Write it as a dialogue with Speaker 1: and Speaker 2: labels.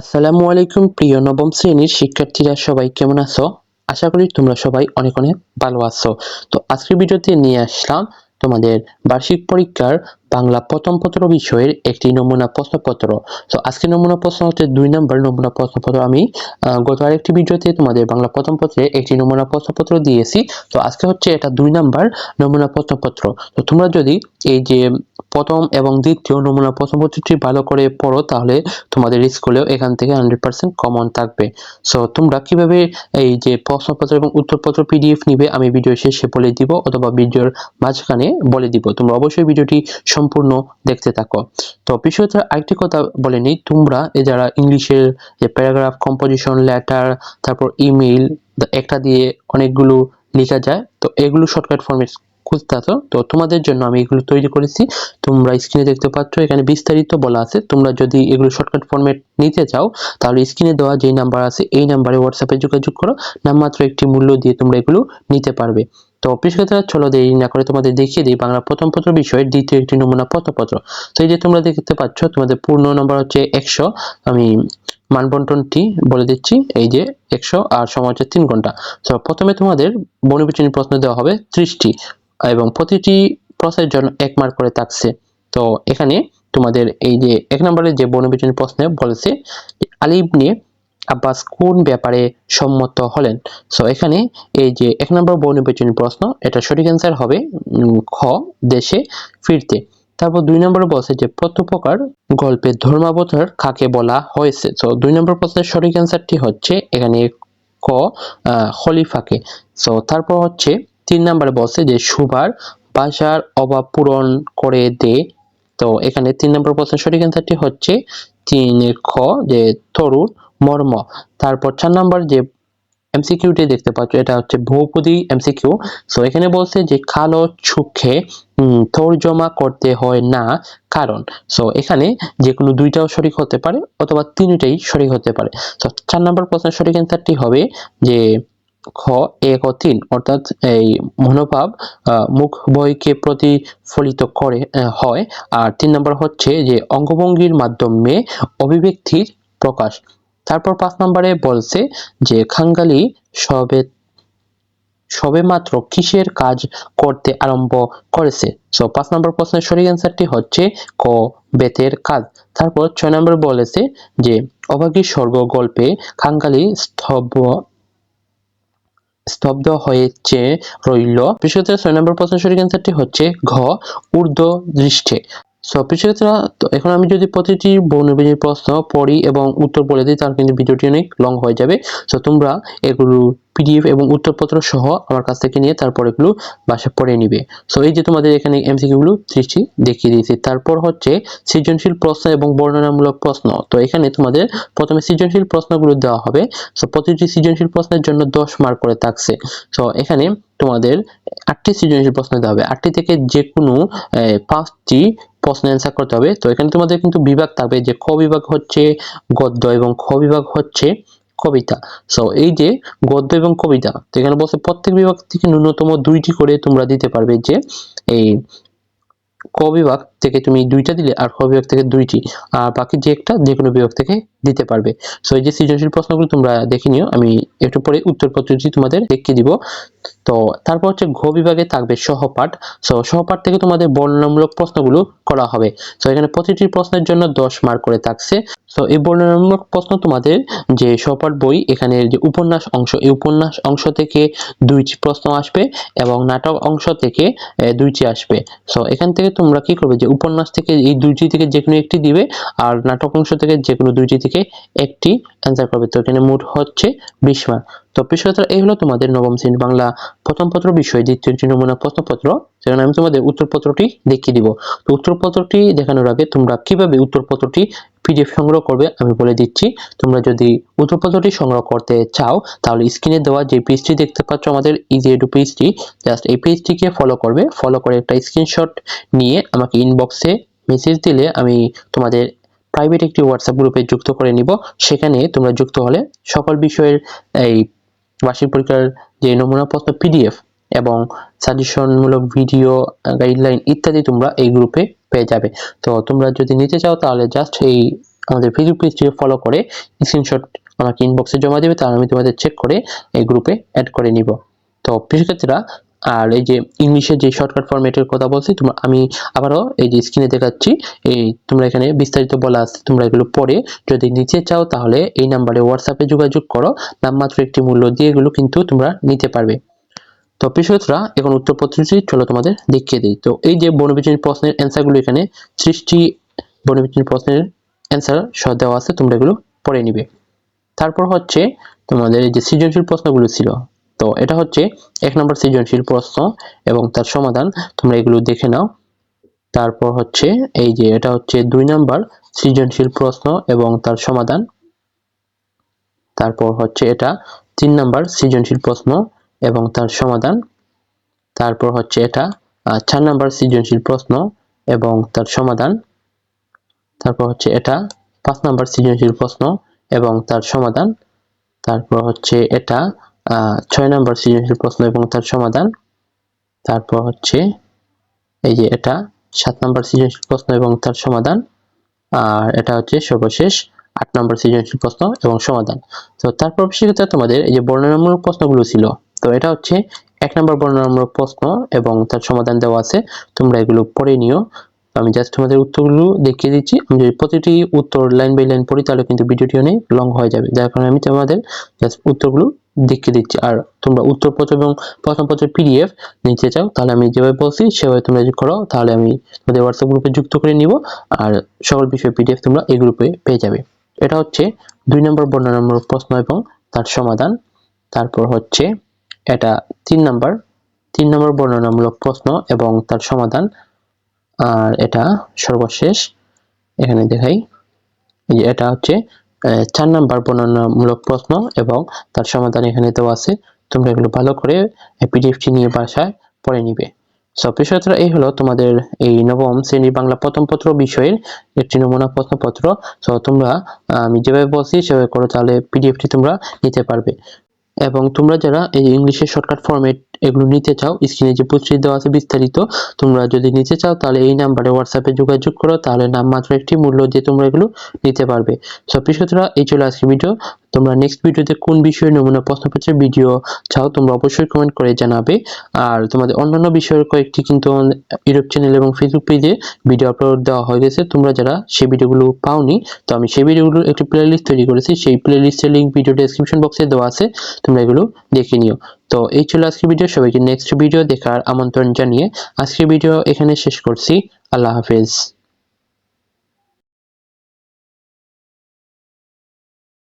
Speaker 1: আসসালামু আলাইকুম, প্রিয় নবম শ্রেণির শিক্ষার্থীরা, সবাই কেমন আছো? আশা করি তোমরা সবাই অনেক অনেক ভালো আছো। তো আজকের ভিডিওতে নিয়ে আসলাম তোমাদের বার্ষিক পরীক্ষার বাংলা প্রথম পত্র বিষয়ের একটি নমুনা প্রশ্নপত্র। তো আজকে নমুনা প্রশ্ন হচ্ছে দুই নম্বর নমুনা প্রশ্নপত্র। আমি গত আরেকটি ভিডিওতে তোমাদের বাংলা প্রথম পত্রে একটি নমুনা প্রশ্নপত্র দিয়েছি। তো আজকে হচ্ছে এটা দুই নম্বর নমুনা প্রশ্নপত্র। তো তোমরা যদি এই যে প্রথম এবং দ্বিতীয় নমুনা প্রথম প্রশ্নপত্রটি ভালো করে পড়ো, তাহলে তোমাদের স্কুলেও এখান থেকে হান্ড্রেড পার্সেন্ট কমন থাকবে। সো তোমরা কীভাবে এই যে প্রশ্নপত্র এবং উত্তরপত্র পিডিএফ নিবে আমি ভিডিও শেষে বলে দিব অথবা ভিডিওর মাঝখানে বলে দিব। তোমরা অবশ্যই ভিডিওটি সম্পূর্ণ দেখতে থাকো। তো, বিষয়টা আরেকটি কথা বলে নিই, তোমরা যারা ইংলিশের যে প্যারাগ্রাফ কম্পোজিশন লেটার তারপর ইমেইল একটা দিয়ে অনেকগুলো লেখা যায়, তো এগুলো শর্টকাট ফর্মেট খুঁজতে আছো। তো তোমাদের জন্য আমি এগুলো তৈরি করেছি। তোমরা স্ক্রিনে দেখতে পাচ্ছ, এখানে বিস্তারিত বলা আছে। তোমরা যদি এগুলো শর্টকাট ফরম্যাট নিতে চাও, তাহলে স্ক্রিনে দেওয়া যে নাম্বার আছে, এই নাম্বারে হোয়াটসঅ্যাপে যোগাযোগ করো। নামমাত্র একটি মূল্য দিয়ে তোমরা এগুলো নিতে পারবে। তো কথা চলো দেরি না করে তোমাদের দেখিয়ে দিই বাংলা প্রথম পত্র বিষয়ের দ্বিতীয় একটি নমুনা পত্রপত্র। তো এই যে তোমরা দেখতে পাচ্ছ, তোমাদের পূর্ণ নম্বর হচ্ছে একশো। আমি মানবন্টনটি বলে দিচ্ছি, এই যে একশো আর সময় হচ্ছে তিন ঘণ্টা। তো প্রথমে তোমাদের বনবিচনী প্রশ্ন দেওয়া হবে, ত্রিশটি। এবং প্রতিটি প্রশ্নের জন্য এক মার্ক করে থাকছে। তো এখানে তোমাদের এই যে এক নম্বরের যে বনবিচনী প্রশ্নে বলেছে আলিব নিয়ে আব্বাস কোন ব্যাপারে সম্মত হলেন? সো এখানে এই যে এক নম্বর বনবিচনী প্রশ্ন, এটা সঠিক অ্যান্সার হবে খ, দেশে ফিরতে। তারপর দুই নম্বরে বলছে যে প্রত্যুপকার গল্পের ধর্মাবতার কাকে বলা হয়েছে? তো দুই নম্বর প্রশ্নের সঠিক অ্যান্সারটি হচ্ছে এখানে ক খলিফাকে। সো তারপর হচ্ছে তিন নম্বরে বলছে যে সুবার বাসার অভাব পূরণ করে দে। তো এখানে তিন নম্বর প্রশ্নের সঠিক অ্যান্সারটি হচ্ছে তিন খ, যে তরুণ, মর্ম। তারপর চার নম্বর যে এমসিকিউটি দেখতে পাচ্ছ, এটা হচ্ছে বহুপদী এমসিকিউ সো এখানে বলছে যে কালো চোখে তর্জমা করতে হয় না। কারণ সো এখানে যে কোনো দুইটাও সঠিক হতে পারে, অথবা তিনটাই সঠিক হতে পারে। তো চার নম্বর প্রশ্নের সঠিক অ্যান্সারটি হবে যে খ এক ও অর্থাৎ এই মনোভাব মুখ বইকে প্রতিফলিত করে হয়। আর তিন নম্বর হচ্ছে যে অঙ্গভঙ্গির মাধ্যমে অভিব্যক্তির প্রকাশ। তারপর পাঁচ নম্বরে বলছে যে খাঙ্গালি সবে সবে মাত্র কিসের কাজ করতে আরম্ভ করেছে? সো পাঁচ নম্বর প্রশ্নের সঠিক অ্যান্সারটি হচ্ছে ক, বেতের কাজ। তারপর ছয় নম্বর বলেছে যে অভাগী স্বর্গ গল্পে খাঙ্গালি স্তব্ধ স্তব্ধ হয়েছে রইল। বিশেষত ছয় নম্বর প্রশ্নের সঠিক অ্যান্সারটি হচ্ছে ঘ, ঊর্ধ্ব দৃষ্টে। সো পিছিয়ে এখন আমি যদি প্রতিটি বর্ণবিনীর প্রশ্ন পড়ি এবং উত্তর বলে দিই, তাহলে কিন্তু ভিডিওটি অনেক লং হয়ে যাবে। সো তোমরা এগুলো পিডিএফ এবং উত্তরপত্র সহ আমার কাছ থেকে নিয়ে তারপর এগুলো বাসায় পড়ে নিবে। সো এই যে তোমাদের এখানে এমসিকিউগুলো সৃষ্টি দেখিয়ে দিয়েছি, তারপর হচ্ছে সৃজনশীল প্রশ্ন এবং বর্ণনামূলক প্রশ্ন। তো, এখানে তোমাদের প্রথমে সৃজনশীল প্রশ্নগুলো দেওয়া হবে। সো প্রতিটি সৃজনশীল প্রশ্নের জন্য দশ মার্ক করে থাকছে। সো এখানে তোমাদের আটটি সৃজনশীল প্রশ্ন দেওয়া হবে। আটটি থেকে যে কোনো পাঁচটি প্রশ্ন অ্যান্সার করতে হবে। তো, এখানে তোমাদের কিন্তু বিভাগ থাকবে যে ক বিভাগ হচ্ছে গদ্য এবং খ বিভাগ হচ্ছে কবিতা। সো এই যে গদ্য এবং কবিতা, তো এখানে বলছে প্রত্যেক বিভাগ থেকে ন্যূনতম দুইটি করে তোমরা দিতে পারবে যে, এই ক বিভাগ থেকে তুমি দুইটা দিলে আর খ বিভাগ থেকে দুইটি, আর বাকি যে একটা যে কোনো বিভাগ থেকে দিতে পারবে। সো এই যে সৃজনশীল প্রশ্নগুলো তোমরা দেখে নিও, আমি একটু পরে উত্তরপত্রটি তোমাদের দেখিয়ে দিব। তো, তারপর হচ্ছে ঘ বিভাগে থাকবে সহপাঠ। সো সহপাঠ থেকে তোমাদের বর্ণনামূলক প্রশ্নগুলো করা হবে। সো এখানে প্রতিটি প্রশ্নের জন্য দশ মার্ক করে থাকছে। সো এই বর্ণনামূলক প্রশ্ন তোমাদের যে সহপাঠ বই, এখানে যে উপন্যাস অংশ, এই উপন্যাস অংশ থেকে দুইটি প্রশ্ন আসবে এবং নাটক অংশ থেকে দুইটি আসবে। সো এখান থেকে তোমরা কি করবে যে উপন্যাস থেকে এই দুইটি থেকে যে কোনো একটি দিবে, আর নাটক অংশ থেকে যে কোনো দুইটি থেকে একটি অ্যান্সার করবে তো এখানে মোট হচ্ছে বিশ মার্ক তো বিষয়টা এই হলো তোমাদের নবম শ্রেণি বাংলা প্রথম পত্র বিষয়। দ্বিতীয় একটি নমুনা প্রশ্নপত্র সেখানে আমি তোমাদের উত্তরপত্রটি দেখিয়ে দিব। তো উত্তরপত্রটি দেখানোর আগে তোমরা কীভাবে উত্তরপত্রটি পিডিএফ সংগ্রহ করবে আমি বলে দিচ্ছি। তোমরা যদি উত্তরপত্রটি সংগ্রহ করতে চাও, তাহলে স্ক্রিনে দেওয়া যে পেজটি দেখতে পাচ্ছ, আমাদের ইজি এডু পেজটি জাস্ট এই পেজটিকে ফলো করবে। ফলো করে একটা স্ক্রিনশট নিয়ে আমাকে ইনবক্সে মেসেজ দিলে আমি তোমাদের প্রাইভেট একটি হোয়াটসঅ্যাপ গ্রুপে যুক্ত করে নিব। সেখানে তোমরা যুক্ত হলে সকল বিষয়ের এই বার্ষিক পরীক্ষার যে নমুনা প্রশ্ন পিডিএফ এবং সাজেশনমূলক ভিডিও গাইডলাইন ইত্যাদি তোমরা এই গ্রুপে পেয়ে যাবে। তো তোমরা যদি নিতে চাও, তাহলে জাস্ট এই আমাদের ফেসবুক পেজটিকে ফলো করে স্ক্রিনশট আমাকে ইনবক্সে জমা দেবে, তাহলে আমি তোমাদের চেক করে এই গ্রুপে অ্যাড করে নিব। তো শিক্ষার্থীরা আর এই যে ইংলিশের যে শর্টকাট ফরম্যাটের কথা বলছি, তোমরা আমি আবারও এই যে স্ক্রিনে দেখাচ্ছি, এই তোমরা এখানে বিস্তারিত বলা আছে, তোমরা এগুলো পড়ে যদি নিতে চাও তাহলে এই নাম্বারে হোয়াটসঅ্যাপে যোগাযোগ করো, নামমাত্র একটি মূল্য দিয়ে এগুলো কিন্তু তোমরা নিতে পারবে। তো পিছরা এখন উত্তরপত্রটি চলো তোমাদের দেখিয়ে দিই। তো এই যে বনবিচিন প্রশ্নের অ্যান্সারগুলো এখানে, সৃষ্টি বনবিচিন প্রশ্নের অ্যান্সার সহ দেওয়া আছে, তোমরা এগুলো পড়ে নিবে। তারপর হচ্ছে তোমাদের এই যে সৃজনশীল প্রশ্নগুলো ছিল তো এটা হচ্ছে এক নম্বর সৃজনশীল প্রশ্ন এবং তার সমাধান তোমরা এগুলো দেখে নাও। তারপর হচ্ছে এই যে এটা হচ্ছে দুই নাম্বার সৃজনশীল প্রশ্ন এবং তার সমাধান। তারপর হচ্ছে এটা তিন নাম্বার সৃজনশীল প্রশ্ন এবং তার সমাধান। তারপর হচ্ছে এটা চার নাম্বার সৃজনশীল প্রশ্ন এবং তার সমাধান। তারপর হচ্ছে এটা, পাঁচ নাম্বার সৃজনশীল প্রশ্ন এবং তার সমাধান। তারপর হচ্ছে এটা ছয় নম্বর সৃজনশীল প্রশ্ন এবং তার সমাধান। তারপর হচ্ছে, এই যে এটা, সাত নম্বর সৃজনশীল প্রশ্ন এবং তার সমাধান। আর এটা হচ্ছে সর্বশেষ আট নম্বর সৃজনশীল প্রশ্ন এবং সমাধান। তো তারপর সেক্ষেত্রে তোমাদের এই যে বর্ণনামূলক প্রশ্নগুলো ছিল, তো এটা হচ্ছে এক নম্বর বর্ণনামূলক প্রশ্ন এবং তার সমাধান দেওয়া আছে। তোমরা এগুলো পড়ে নিও। আমি জাস্ট তোমাদের উত্তরগুলো দেখিয়ে দিচ্ছি। আমি যদি প্রতিটি উত্তর লাইন বাই লাইন পড়ি, তাহলে কিন্তু ভিডিওটি অনেক লং হয়ে যাবে। যার কারণে আমি তোমাদের জাস্ট উত্তরগুলো দেখিয়ে দিচ্ছি। আর তোমরা উত্তরপত্র এবং প্রশ্নপত্রের পিডিএফ নিতে চাও, তাহলে আমি যেভাবে বলছি, সেভাবে তোমরা করো, তাহলে আমি তোমাদের হোয়াটসঅ্যাপ গ্রুপে যুক্ত করে নিব, আর সকল বিষয় পিডিএফ তোমরা এই গ্রুপে পেয়ে যাবে। এটা হচ্ছে দুই নম্বর বর্ণনামূলক প্রশ্ন এবং তার সমাধান। তারপর হচ্ছে এটা তিন নম্বর তিন নম্বর বর্ণনামূলক প্রশ্ন এবং তার সমাধান। আর এটা সর্বশেষ। এখানে দেখাই। এটা হচ্ছে চার নাম্বার বর্ণনামূলক প্রশ্ন এবং তার সমাধান এখানে দেওয়া আছে। তোমরা এগুলো ভালো করে পিডিএফটি নিয়ে বাসায় পড়ে নিবে। সো এই হলো তোমাদের এই নবম শ্রেণির বাংলা প্রথম পত্র বিষয়ের একটি নমুনা প্রশ্নপত্র। তো তোমরা আমি যেভাবে বলছি সেভাবে করো, তাহলে পিডিএফটি তোমরা নিতে পারবে। এবং তোমরা যারা এই ইংলিশের শর্টকাট ফর্মেট এগুলো নিতে চাও স্ক্রিনে যে পুষ্টি দেওয়া আছে বিস্তারিত, তোমরা যদি নিতে চাও, তাহলে এই নাম্বারে হোয়াটসঅ্যাপে যোগাযোগ করো, তাহলে নাম মাত্র একটি মূল্য দিয়ে তোমরা এগুলো নিতে পারবে। সব শিক্ষার্থীরা এই চলে আজকে ভিডিও তোমরা নেক্সট ভিডিওতে কোন বিষয়ে নমুনা প্রশ্নপত্রের ভিডিও চাও, তোমরা অবশ্যই কমেন্ট করে জানাবে। আর তোমাদের অন্যান্য বিষয়ের কয়েকটি কিন্তু ইউটিউব চ্যানেল এবং ফেসবুক পেজে ভিডিও আপলোড দেওয়া হয়ে গেছে। তোমরা যারা সেই ভিডিওগুলো পাওনি, তো আমি সেই ভিডিওগুলোর একটি প্লেলিস্ট তৈরি করেছি। সেই প্লেলিস্টের লিঙ্ক ভিডিও ডেসক্রিপশন বক্সে দেওয়া আছে। তোমরা এগুলো দেখে নিও। তো এই ছিল আজকের ভিডিও সবাইকে নেক্সট ভিডিও দেখার আমন্ত্রণ জানিয়ে আজকের ভিডিও এখানে শেষ করছি। আল্লাহ হাফেজ।